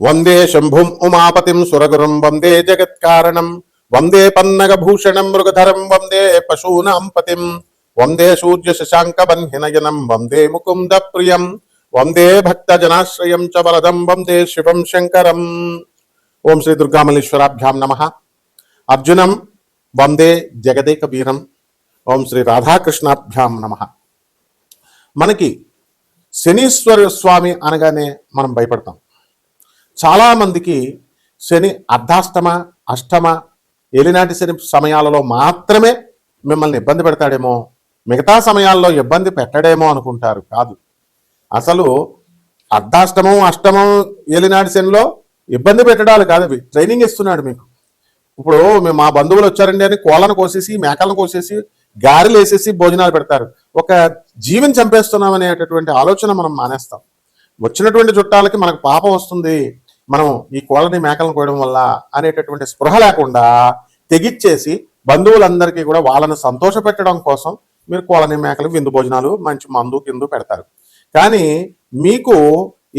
వందే శంభుం ఉమాపతిం సురగురం వందే జగత్కారణం వందే పన్నగభూషణం మృగధరం వందే పశూనాం పతిం వందే సూర్య శశాంక బన్హినయనం వందే ముకుంద ప్రియం వందే భక్త జనాశ్రయం చ వరదం వందే శివం శంకరం. ఓం శ్రీ దుర్గామల్లేశ్వరాభ్యాం నమ. అర్జునం వందే జగదేక వీరం ఓం శ్రీ రాధాకృష్ణాభ్యాం నమ. మనకి శనీశ్వర స్వామి అనగానే మనం భయపడతాం. చాలామందికి శని అర్ధాష్టమ అష్టమ ఏలినాటి శని సమయాలలో మాత్రమే మిమ్మల్ని ఇబ్బంది పెడతాడేమో మిగతా సమయాల్లో ఇబ్బంది పెట్టడేమో అనుకుంటారు కాదు. అసలు అర్ధాష్టమం అష్టమం ఏలినాటి శనిలో ఇబ్బంది పెట్టడాలు కాదు అవి. ట్రైనింగ్ ఇస్తున్నాడు మీకు. ఇప్పుడు మేము మా బంధువులు వచ్చారండి అని కోళ్ళను కోసేసి మేకలను కోసేసి గారెలు వేసేసి భోజనాలు పెడతారు. ఒక జీవిని చంపేస్తున్నాం అనేటటువంటి ఆలోచన మనం మానేస్తాం. వచ్చినటువంటి చుట్టాలకి మనకు పాపం వస్తుంది. మనం ఈ కోళ్ళని మేకలను కోయడం వల్ల అనేటటువంటి స్పృహ లేకుండా తెగిచ్చేసి బంధువులందరికీ కూడా వాళ్ళని సంతోష పెట్టడం కోసం మీరు కోళ్ళని మేకలు విందు భోజనాలు మంచి మందు కిందు పెడతారు. కానీ మీకు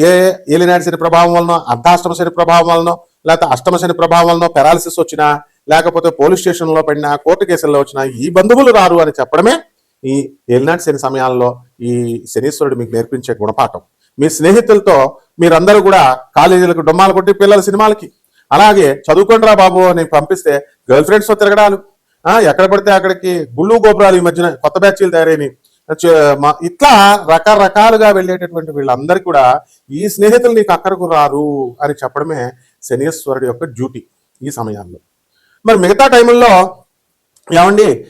ఏ ఏలినాటి శని ప్రభావం వలన అర్ధాష్టమ శని ప్రభావం వలన లేకపోతే అష్టమ శని ప్రభావం వలన పెరాలసిస్ వచ్చినా లేకపోతే పోలీస్ స్టేషన్లో పడినా కోర్టు కేసుల్లో వచ్చినా ఈ బంధువులు రారు అని చెప్పడమే ఈ ఏలినాటి శని సమయాల్లో ఈ శనీశ్వరుడు మీకు నేర్పించే గుణపాఠం. మీ స్నేహితులతో మీరందరూ కూడా కాలేజీలకు డొమ్మాలు కొట్టి పిల్లల సినిమాలకి. అలాగే చదువుకోండిరా బాబు అని పంపిస్తే గర్ల్ ఫ్రెండ్స్తో తిరగడాలు. ఎక్కడ పడితే అక్కడికి గుళ్ళు గోపురాలు ఈ మధ్యన కొత్త బ్యాచ్లు తయారైనవి. ఇట్లా రకరకాలుగా వెళ్ళేటటువంటి వీళ్ళందరికీ కూడా ఈ స్నేహితులు నీకు అక్కడకు రారు అని చెప్పడమే శనీశ్వరుడి యొక్క డ్యూటీ ఈ సమయాల్లో మరి మిగతా టైంలో ఏమండి?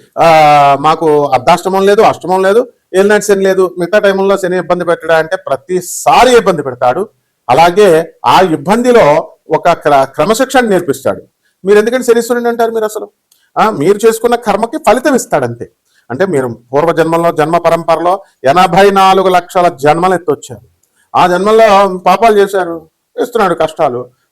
మాకు అర్ధాష్టమం లేదు అష్టమం లేదు ఏలినాటి శని లేదు మిగతా టైంలో శని ఇబ్బంది పెట్టడా అంటే ప్రతిసారి ఇబ్బంది పెడతాడు. అలాగే ఆ ఇబ్బందిలో ఒక క్ర- క్రమశిక్షణ నేర్పిస్తాడు. మీరు ఎందుకంటే శనీశ్వరుని అంటారు మీరు అసలు? మీరు చేసుకున్న కర్మకి ఫలితం ఇస్తాడంతే. అంటే మీరు పూర్వ జన్మలో జన్మ పరంపరలో ఎనభై నాలుగు లక్షల జన్మలు ఎత్తొచ్చారు. ఆ జన్మలో పాపాలు చేశారు ఇస్తున్నాడు కష్టాలు.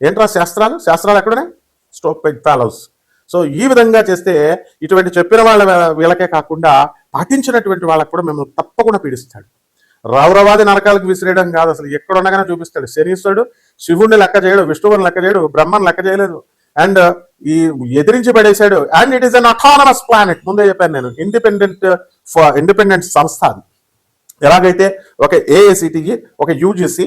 ఏంట్రా శాస్త్రాలు? శాస్త్రాలు ఎక్కడనే? స్టోప్ ఫాలోస్ సో ఈ విధంగా చేస్తే ఇటువంటి చెప్పిన వాళ్ళ వీళ్ళకే కాకుండా పాటించినటువంటి వాళ్ళకు కూడా మిమ్మల్ని తప్పకుండా పీడిస్తాడు. రౌరవాది నరకాలకు విసిరేయడం కాదు అసలు. ఎక్కడ ఉండగానే చూపిస్తాడు. శనీశ్వరుడు శివుణ్ణి లెక్క చేయడు విష్ణువుని లెక్క చేయడు బ్రహ్మను లెక్క చేయలేదు. అండ్ ఈ ఎదిరించి పడేశాడు. And it is an autonomous planet ముందే చెప్పాను నేను. ఇండిపెండెంట్ ఇండిపెండెంట్ uh, సంస్థ అది. ఎలాగైతే ఒక ఏఐసిటిఈ ఒక యూజీసీ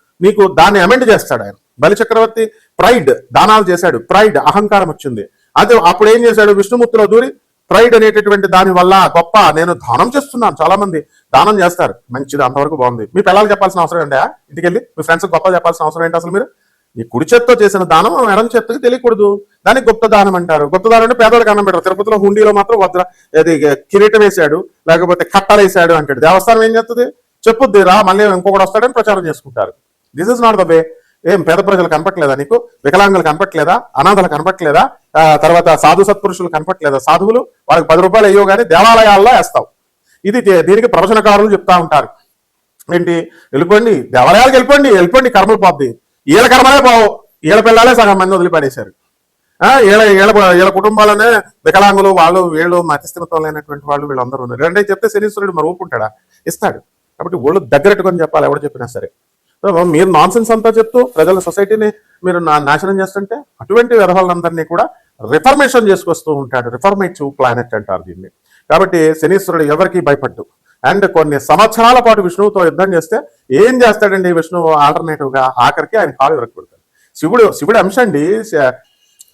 నీకు దాన్ని అమెండ్ చేస్తాడు ఆయన. బలి చక్రవర్తి ప్రైడ్ దానాలు చేశాడు. ప్రైడ్ అహంకారం వచ్చింది. అదే అప్పుడు ఏం చేశాడు? విష్ణుమూర్తిలో దూరి ప్రైడ్ అనేటటువంటి దాని వల్ల గొప్ప నేను దానం చేస్తున్నాను. చాలా మంది దానం చేస్తారు. మంచిది అంతవరకు బాగుంది. మీ పిల్లలు చెప్పాల్సిన అవసరం ఏంటా ఇంటికెళ్ళి మీ ఫ్రెండ్స్ గొప్ప చెప్పాల్సిన అవసరం ఏంటి అసలు మీరు? ఈ కుడి చేత్తో చేసిన దానం ఎడం చేత్తకి తెలియకూడదు. దాన్ని గుప్త దానం అంటారు. గుప్త దానం అంటే పేదవాళ్ళకి అన్నం పెట్టారు తిరుపతిలో హుండీలో మాత్రం వద్ద అది కిరీటం వేశాడు లేకపోతే కట్టలు వేసాడు అంటాడు. దేవస్థానం ఏం చేస్తుంది చెప్పుద్ది రా మళ్ళీ ఇంకొకటి వస్తాడని ప్రచారం చేసుకుంటారు. This is not the way ఏం పేద ప్రజలు కనపట్లేదా నీకు? వికలాంగులు కనపట్లేదా? అనాథలు కనపట్లేదా? తర్వాత సాధు సత్పురుషులు కనపట్లేదా? సాధువులు వాళ్ళకి పది రూపాయలు అయ్యో కానీ దేవాలయాల్లో వేస్తావు. ఇది దే- దీనికి ప్రవచనకారులు చెప్తా ఉంటారు. ఏంటి? వెళ్ళిపోండి. దేవాలయాలకు వెళ్ళిపోండి. వెళ్ళిపోండి కర్మలు పోద్ది ఈల కర్మలే పోవు. ఈల పిల్లలే సగం మంది వదిలిపడేశారు. ఈళ్ళ ఈళ్ళ ఈల కుటుంబాలనే వికలాంగులు వాళ్ళు వీళ్ళు మతిస్థిమితం లేనటువంటి వాళ్ళు వీళ్ళందరూ ఉన్నారు. అంటే చెప్తే శనీశ్వరుడు మరి ఊపుకుంటాడా ఇస్తాడు. కాబట్టి ఒళ్ళు దగ్గరెట్టుకొని చెప్పాలి. ఎవడు చెప్పినా సరే. మీరు నాన్ సెన్స్ అంతా చెప్తూ ప్రజల సొసైటీని మీరు నా- నాశనం చేస్తుంటే అటువంటి వ్యవహారాలందరినీ కూడా రిఫర్మేషన్ చేసుకొస్తూ ఉంటాడు. రిఫర్మేటివ్ ప్లానెట్ అంటారు దీన్ని. కాబట్టి శనీశ్వరుడు ఎవరికి భయపడ్డు. అండ్ కొన్ని సంవత్సరాల పాటు విష్ణువుతో యుద్ధం చేస్తే ఏం చేస్తాడండి విష్ణువు ఆల్టర్నేటివ్గా ఆఖరికి ఆయన కాలు విరగొడతాడు శివుడు శివుడు అంశ అండి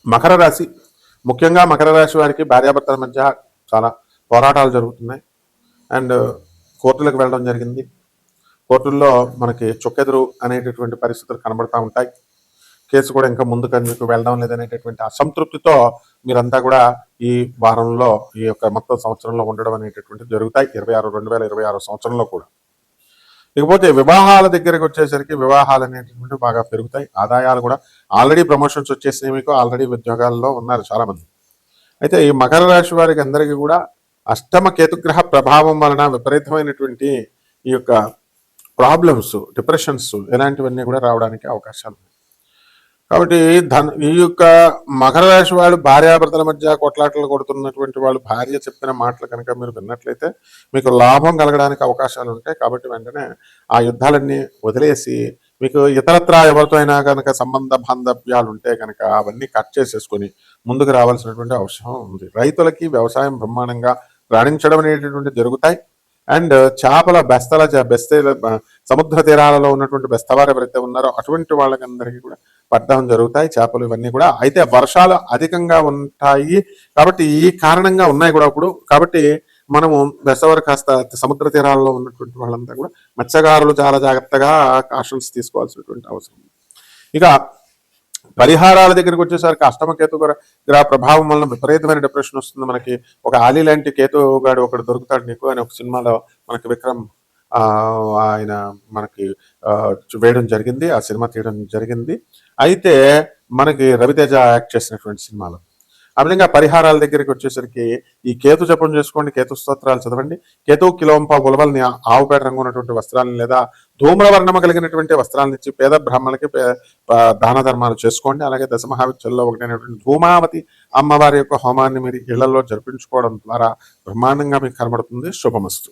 మకర రాశి. ముఖ్యంగా మకర రాశి వారికి భార్యాభర్తల మధ్య చాలా పోరాటాలు జరుగుతున్నాయి. అండ్ కోర్టులకు వెళ్ళడం జరిగింది. కోర్టుల్లో మనకి చొక్కెదురు అనేటటువంటి పరిస్థితులు కనబడతా ఉంటాయి. కేసు కూడా ఇంకా ముందుకు అందుకు వెళ్ళడం లేదనేటటువంటి అసంతృప్తితో మీరంతా కూడా ఈ వారంలో ఈ యొక్క మొత్తం సంవత్సరంలో ఉండడం అనేటటువంటి జరుగుతాయి. ఇరవై ఆరు రెండు వేల ఇరవై ఆరు సంవత్సరంలో కూడా. ఇకపోతే వివాహాల దగ్గరకు వచ్చేసరికి వివాహాలు అనేటటువంటి బాగా పెరుగుతాయి. ఆదాయాలు కూడా ఆల్రెడీ ప్రమోషన్స్ వచ్చేసినాయి మీకు. ఆల్రెడీ ఉద్యోగాల్లో ఉన్నారు చాలామంది. అయితే ఈ మకర రాశి వారికి అందరికీ కూడా అష్టమ కేతుగ్రహ ప్రభావం వలన విపరీతమైనటువంటి ఈ యొక్క ప్రాబ్లమ్స్ డిప్రెషన్స్ ఇలాంటివన్నీ కూడా రావడానికి అవకాశాలు ఉన్నాయి. కాబట్టి ధన ఈ యొక్క మకర రాశి వాళ్ళు భార్యాభర్తల మధ్య కొట్లాటలు కొడుతున్నటువంటి వాళ్ళు భార్య చెప్పిన మాటలు కనుక మీరు విన్నట్లయితే మీకు లాభం కలగడానికి అవకాశాలు ఉంటాయి. కాబట్టి వెంటనే ఆ యుద్ధాలన్నీ వదిలేసి మీకు ఇతరత్రా ఎవరితో అయినా కనుక సంబంధ బాంధవ్యాలు ఉంటే కనుక అవన్నీ కట్ చేసేసుకొని ముందుకు రావాల్సినటువంటి అవసరం ఉంది. రైతులకి వ్యవసాయం బ్రహ్మాండంగా రాణించడం అనేటటువంటి జరుగుతాయి. అండ్ చేపల బెస్తల బెస్తల సముద్ర తీరాలలో ఉన్నటువంటి బెస్తవారు ఎవరైతే ఉన్నారో అటువంటి వాళ్ళకందరికీ కూడా పడ్డం జరుగుతాయి. చేపలు ఇవన్నీ కూడా. అయితే వర్షాలు అధికంగా ఉంటాయి కాబట్టి ఈ కారణంగా ఉన్నాయి కూడా ఇప్పుడు. కాబట్టి మనము బెస్తవారు కాస్త సముద్ర తీరాలలో ఉన్నటువంటి వాళ్ళంతా కూడా మత్స్యకారులు చాలా జాగ్రత్తగా కాషన్స్ తీసుకోవాల్సినటువంటి అవసరం ఇక పరిహారాల దగ్గరికి వచ్చేసరికి అష్టమ కేతు గ్రహ ప్రభావం వలన విపరీతమైన డిప్రెషన్ వస్తుంది. మనకి ఒక ఆలీ లాంటి కేతు గాడు ఒకడు దొరుకుతాడు నీకు అని ఒక సినిమాలో మనకి విక్రమ్ ఆయన మనకి వేయడం జరిగింది. ఆ సినిమా తీయడం జరిగింది. అయితే మనకి రవితేజ యాక్ట్ చేసినటువంటి సినిమాలో ఆ విధంగా పరిహారాల దగ్గరికి వచ్చేసరికి ఈ కేతు జపం చేసుకోండి కేతు స్తోత్రాలు చదవండి. కేతు కిలోంప ఉలవల్ని ఆవుపేట రంగు ఉన్నటువంటి వస్త్రాలను లేదా ధూమ్రవర్ణము కలిగినటువంటి వస్త్రాలను ఇచ్చి పేద బ్రాహ్మణులకి పే- దాన ధర్మాలు చేసుకోండి. అలాగే దశమహావిద్యల్లో ఒకటైనటువంటి ధూమావతి అమ్మవారి యొక్క హోమాన్ని మీరు ఇళ్ళలో జరిపించుకోవడం ద్వారా బ్రహ్మాండంగా మీకు కనబడుతుంది. శుభమస్తు.